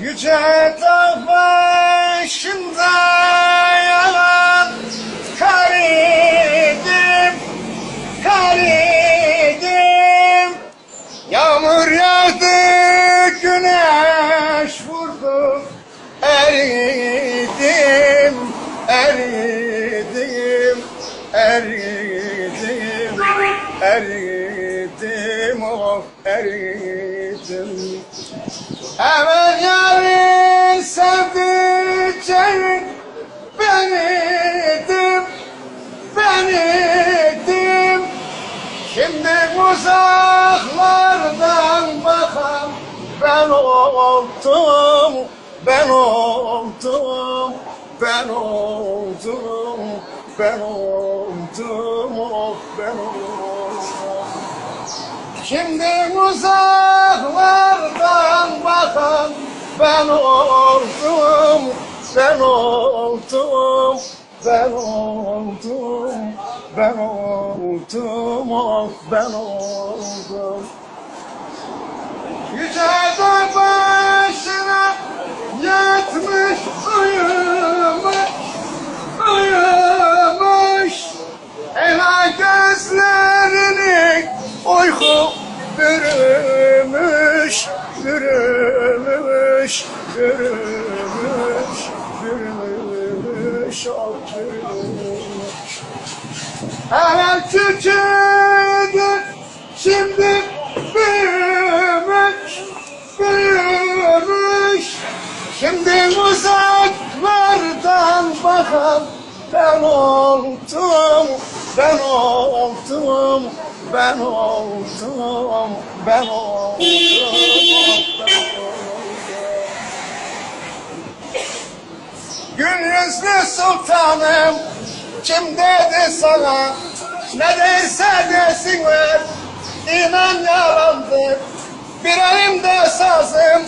Yüce dağ başında yalan karidim, karidim. Yağmur yağdı, güneş vurdu, eridim, eridim, eridim, eridim, oh eridim. Hemen yarın sevdiceğin beniydim, beniydim. Şimdi uzaklardan bakan ben oldum, ben oldum, ben oldum, ben oldum, oh ben oldum. Şimdi uzaklardan bakan ben oldum, ben oldum, ben oldum, ben oldum, oh ben oldum. Yüce dağ başına yatmış uyumuş, uyumuş. Ela gözlerini uyku bürümüş, bürümüş, bürümüş, bürümüş, bürümüş. Evvel küçüktü, şimdi büyümüş, büyümüş. Şimdi uzaklardan bakan ben oldum, ben oldum, ben oldum, ben oldum, ben oldum. Gül yüzlü sultanım kim dedi sana? Ne deyse desinler inan yalandır. Bir elimde sazım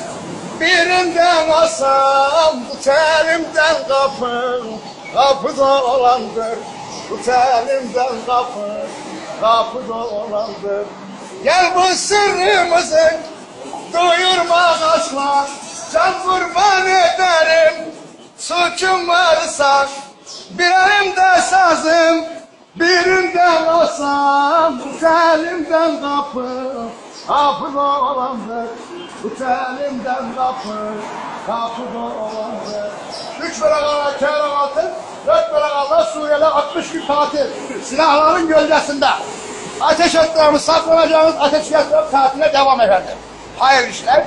birinden asam bu telimden kapı kapı dolandır bu telimden kapı kapı dolandır gel bu sırrımızı duyurma asla can kurban ederim suçum varsa bir sazım birinden bu telimden kapı kapı dolandır. Bu telimden kapı kapı dolandır. Üç beraber kârım altın dört beraber Suriye'de 60 gün tatil. Silahların gölgesinde. Ateş ettiğimiz saklanacağımız ateş yatırıp tatile devam efendim. Hayırlı işler